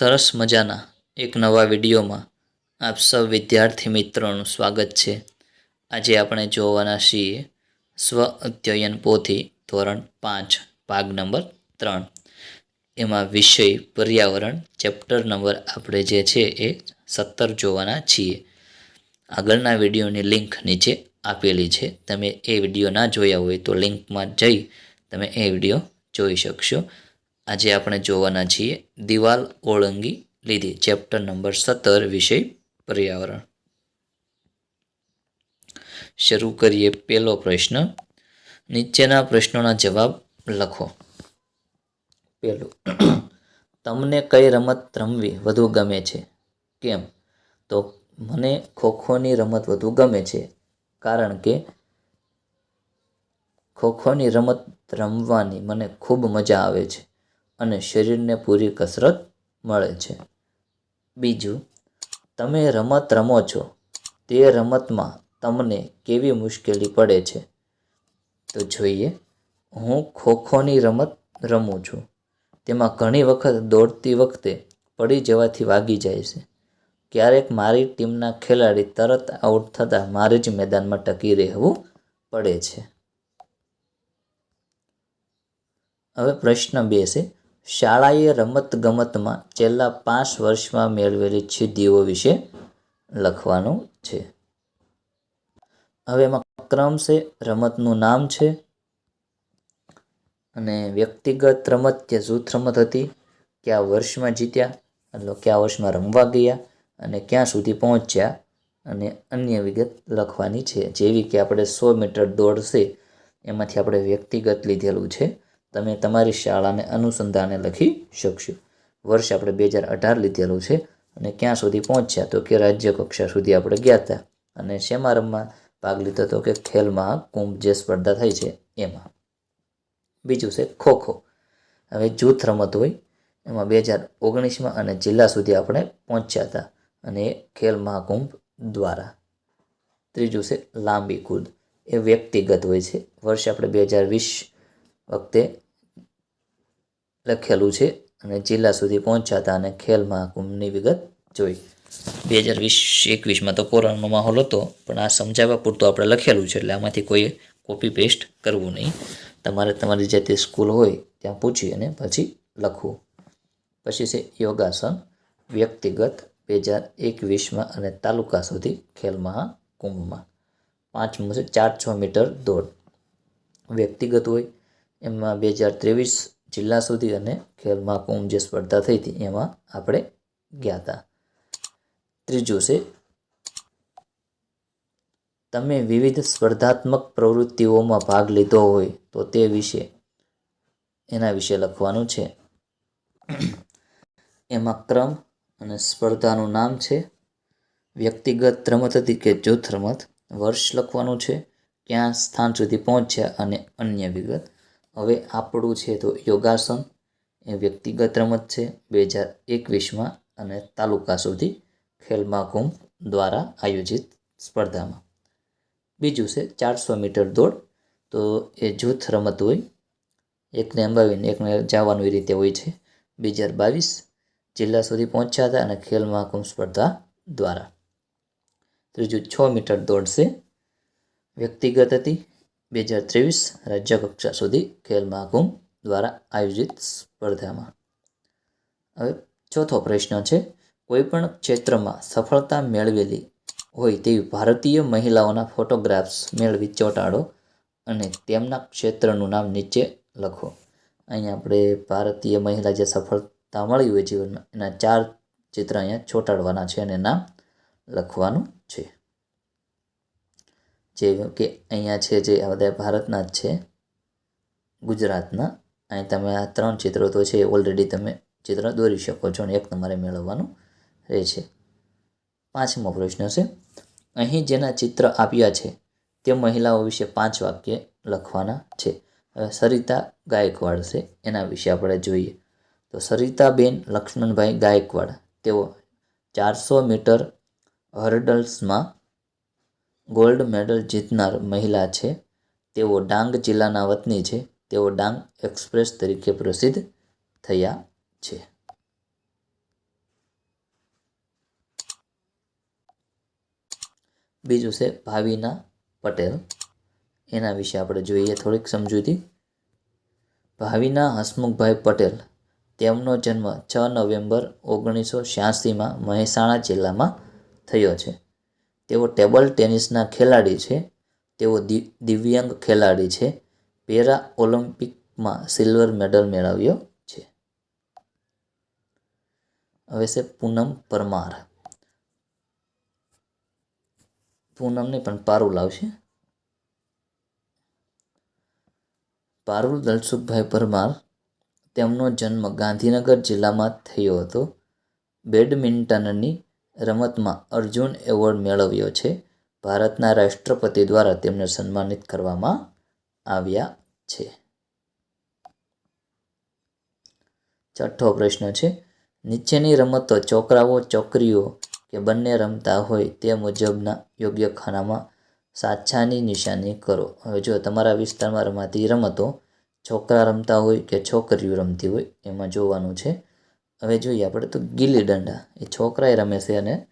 સરસ મજાના એક નવા વિડીયોમાં આપ સૌ વિદ્યાર્થી મિત્રોનું સ્વાગત છે. આજે આપણે જોવાના છીએ સ્વ અધ્યયન પોથી ધોરણ પાંચ, ભાગ નંબર ત્રણ. એમાં વિષય પર્યાવરણ, ચેપ્ટર નંબર આપણે જે છે એ સત્તર જોવાના છીએ. આગળના વિડીયોની લિંક નીચે આપેલી છે. તમે એ વીડિયો ના જોયા હોય તો લિંકમાં જઈ તમે એ વીડિયો જોઈ શકશો. આજે આપણે જોવાના છીએ દિવાલ ઓળંગી લીધી, ચેપ્ટર નંબર સત્તર, વિષય પર્યાવરણ. શરૂ કરીએ પહેલો પ્રશ્ન. નીચેના પ્રશ્નોના જવાબ લખો. પહેલું, તમને કઈ રમત રમવી વધુ ગમે છે? કેમ? તો મને ખોખોની રમત વધુ ગમે છે, કારણ કે ખોખોની રમત રમવાની મને ખૂબ મજા આવે છે. અને શરીરને પૂરી કસરત મળે છે. બીજું, તમે રમત રમો છો. તે રમતમાં તમને કેવી મુશ્કેલી પડે છે? તો જોઈએ, હું ખોખોની રમત રમું છું. તેમાં ઘણી વખત દોડતી વખતે પડી જવાથી વાગી જાય છે. ક્યારેક મારી ટીમના ખેલાડી તરત આઉટ થતાં મારે જ મેદાનમાં ટકી રહેવું પડે છે. હવે પ્રશ્ન બે છે શાળાએ રમત ગમતમાં છેલ્લા પાંચ વર્ષમાં મેળવેલી સિદ્ધિઓ વિશે લખવાનું છે. હવે એમાં ક્રમ છે, રમતનું નામ છે અને વ્યક્તિગત રમત કે જૂથ રમત હતી, કયા વર્ષમાં જીત્યા, એટલે કયા વર્ષમાં રમવા ગયા અને ક્યાં સુધી પહોંચ્યા અને અન્ય વિગત લખવાની છે. જેવી કે આપણે સો મીટર દોડ છે એમાંથી આપણે વ્યક્તિગત લીધેલું છે. તમે તમારી શાળાને અનુસંધાને લખી શકશો. વર્ષ આપણે બે હજાર અઢાર લીધેલું છે અને ક્યાં સુધી પહોંચ્યા તો કે રાજ્ય કક્ષા સુધી આપણે ગયા હતા અને સેમારંભમાં ભાગ લીધો હતો કે ખેલ મહાકુંભ જે સ્પર્ધા થઈ છે એમાં. બીજું છે ખો ખો હવે જૂથ રમત હોય એમાં બે હજાર ઓગણીસમાં અને જિલ્લા સુધી આપણે પહોંચ્યા હતા અને ખેલ મહાકુંભ દ્વારા. ત્રીજું છે લાંબી કૂદ. એ વ્યક્તિગત હોય છે. વર્ષ આપણે બે હજાર વીસ વખતે લખેલું છે અને જિલ્લા સુધી પહોંચ્યા હતા અને ખેલ મહાકુંભની વિગત જોઈ. બે હજાર વીસ એકવીસમાં તો કોરોનાનો માહોલ હતો, પણ આ સમજાવવા પૂરતું આપણે લખેલું છે, એટલે આમાંથી કોઈ કોપી પેસ્ટ કરવું નહીં. તમારે તમારી જે તે સ્કૂલ હોય ત્યાં પૂછી અને પછી લખવું. પછી છે યોગાસન, વ્યક્તિગત બે હજાર એકવીસમાં અને તાલુકા સુધી ખેલ મહાકુંભમાં. પાંચમું છે ચાર છ મીટર દોડ. વ્યક્તિગત હોય એમાં બે હજાર ત્રેવીસ જિલ્લા સુધી અને ખેલ મહાકુંભ જે સ્પર્ધા થઈ હતી, એમાં આપણે ગયા હતા. ત્રીજું છે, તમે વિવિધ સ્પર્ધાત્મક પ્રવૃત્તિઓમાં ભાગ લીધો હોય તો તે વિશે, એના વિશે લખવાનું છે. એમાં ક્રમ અને સ્પર્ધાનું નામ છે, વ્યક્તિગત રમત હતી કે જૂથ રમત, વર્ષ લખવાનું છે, ક્યાં સ્થાન સુધી પહોંચ્યા અને અન્ય વિગત હવે આપણું છે તો યોગાસન. એ વ્યક્તિગત રમત છે બે હજાર એકવીસમાં અને તાલુકા સુધી ખેલ મહાકુંભ દ્વારા આયોજિત સ્પર્ધામાં. બીજું છે ચારસો મીટર દોડ. તો એ જૂથ રમત હોય. એકને અંબાવીને એકને જવાનું એ રીતે હોય છે. બે હજાર બાવીસ જિલ્લા સુધી પહોંચ્યા હતા અને ખેલ મહાકુંભ સ્પર્ધા દ્વારા. ત્રીજું છ મીટર દોડ છે. વ્યક્તિગત હતી. બે હજાર ત્રેવીસ રાજ્ય કક્ષા સુધી ખેલ મહાકુંભ દ્વારા આયોજિત સ્પર્ધામાં. હવે ચોથો પ્રશ્ન છે, કોઈપણ ક્ષેત્રમાં સફળતા મેળવેલી હોય તેવી ભારતીય મહિલાઓના ફોટોગ્રાફ્સ મેળવી ચોંટાડો અને તેમના ક્ષેત્રનું નામ નીચે લખો. અહીંયા આપણે ભારતીય મહિલા જે સફળતા મળી હોય જીવનમાં, એના ચાર ચિત્ર અહીંયા ચોંટાડવાના છે અને નામ લખવાનું છે. જે કે અહીંયા છે જે બધા ભારતના જ છે, ગુજરાતના. અહીં તમે આ ત્રણ ચિત્રો તો છે ઓલરેડી તમે ચિત્ર દોરી શકો છો અને એક તમારે મેળવવાનું રહે છે પાંચમો પ્રશ્ન છે, અહીં જેના ચિત્ર આપ્યા છે તે મહિલાઓ વિશે પાંચ વાક્ય લખવાના છે. હવે સરિતા ગાયકવાડ છે, એના વિશે આપણે જોઈએ. તો સરિતાબેન લક્ષ્મણભાઈ ગાયકવાડ, તેઓ ચારસો મીટર હર્ડલ્સમાં ગોલ્ડ મેડલ જીતનાર મહિલા છે. તેઓ ડાંગ જિલ્લાના વતની છે. તેઓ ડાંગ એક્સપ્રેસ તરીકે પ્રસિદ્ધ થયા છે. બીજું છે ભાવિના પટેલ. એના વિશે આપણે જોઈએ થોડીક સમજૂતી. ભાવિના હસમુખભાઈ પટેલ. તેમનો જન્મ છ નવેમ્બર ઓગણીસો છ્યાસીમાં મહેસાણા જિલ્લામાં થયો છે. તેઓ ટેબલ ટેનિસના ખેલાડી છે, તેઓ દિવ્યાંગ ખેલાડી છે. પેરા ઓલિમ્પિકમાં સિલ્વર મેડલ મેળવ્યો છે. હવે છે પૂનમ પરમાર. પૂનમ નહીં પણ પારુલ આવશે. પારુલ દલસુખભાઈ પરમાર તેમનો જન્મ ગાંધીનગર જિલ્લામાં થયો હતો. બેડમિન્ટનની રમતમાં અર્જુન એવોર્ડ મેળવ્યો છે. ભારતના રાષ્ટ્રપતિ દ્વારા તેમને સન્માનિત કરવામાં આવ્યા છે. છઠ્ઠો પ્રશ્ન છે. નીચેની રમતો છોકરાઓ છોકરીઓ કે બંને રમતા હોય તે મુજબના યોગ્ય ખાનામાં સાચાની નિશાની કરો. હવે જો તમારા વિસ્તારમાં રમાતી રમતો છોકરા રમતા હોય કે છોકરીઓ રમતી હોય, એમાં જોવાનું છે. હવે જોઈએ આપણે તો ગીલી દંડા. એ છોકરાએ રમે છે અને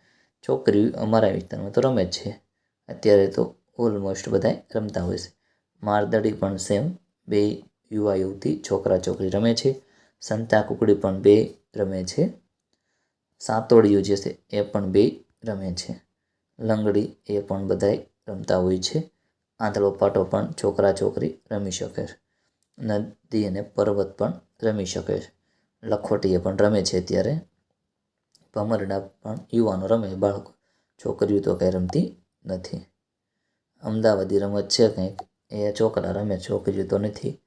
છોકરીઓ અમારા વિસ્તારમાં તો રમે જ છે. અત્યારે તો ઓલમોસ્ટ બધા રમતા હોય છે. મારદડી પણ સેમ બે યુવા યુવતી છોકરા છોકરી રમે છે. સંતા કુકડી પણ બે રમે છે. સાતોડિયું જે છે એ પણ બે રમે છે. લંગડી એ પણ બધાય રમતા હોય છે. આંધળો પાટો પણ છોકરા છોકરી રમી શકે છે. નદી અને પર્વત પણ રમી શકે છે. લખોટીએ પણ રમે છે અત્યારે. ભમરડા પણ યુવાનો રમે, બાળકો. છોકરીઓ તો કંઈ રમતી નથી. અમદાવાદી રમત છે કંઈક. એ છોકરા રમે, છોકરીઓ તો નથી.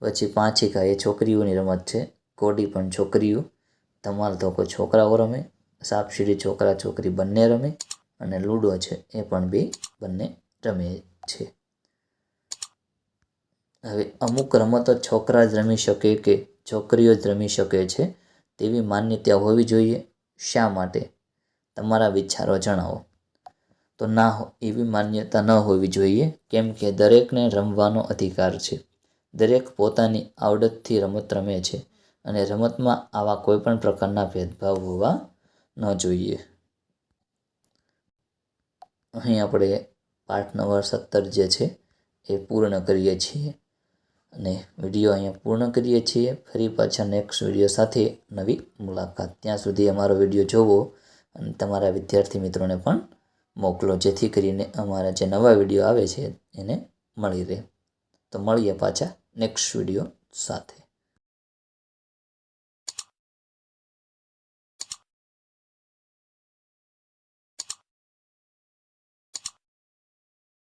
પછી પાંચિકા એ છોકરીઓની રમત છે. કોડી પણ છોકરીઓ. ધમાલ તો કોઈ છોકરાઓ રમે. સાપસીડી છોકરા, છોકરી બંને રમે. અને લૂડો છે, એ પણ બે બંને રમે છે. હવે અમુક રમતો છોકરા જ રમી શકે કે છોકરીઓ જ રમી શકે છે તેવી માન્યતા હોવી જોઈએ. શા માટે? તમારા વિચારો જણાવો. તો ના એવી માન્યતા ન હોવી જોઈએ કેમ કે દરેકને રમવાનો અધિકાર છે. દરેક પોતાની આવડતથી રમત રમે છે અને રમતમાં આવા કોઈપણ પ્રકારના ભેદભાવ હોવા ન જોઈએ. અહીં આપણે પાઠ નંબર સત્તર જે છે એ પૂર્ણ કરીએ છીએ. અને વીડિયો અહીંયા પૂર્ણ કરીએ છીએ. ફરી પાછા નેક્સ્ટ વીડિયો સાથે નવી મુલાકાત. ત્યાં સુધી અમારો વીડિયો જોવો અને તમારા વિદ્યાર્થી મિત્રોને પણ મોકલો, જેથી કરીને અમારા જે નવા વીડિયો આવે છે એને મળી રહે. તો મળીએ પાછા નેક્સ્ટ વીડિયો સાથે.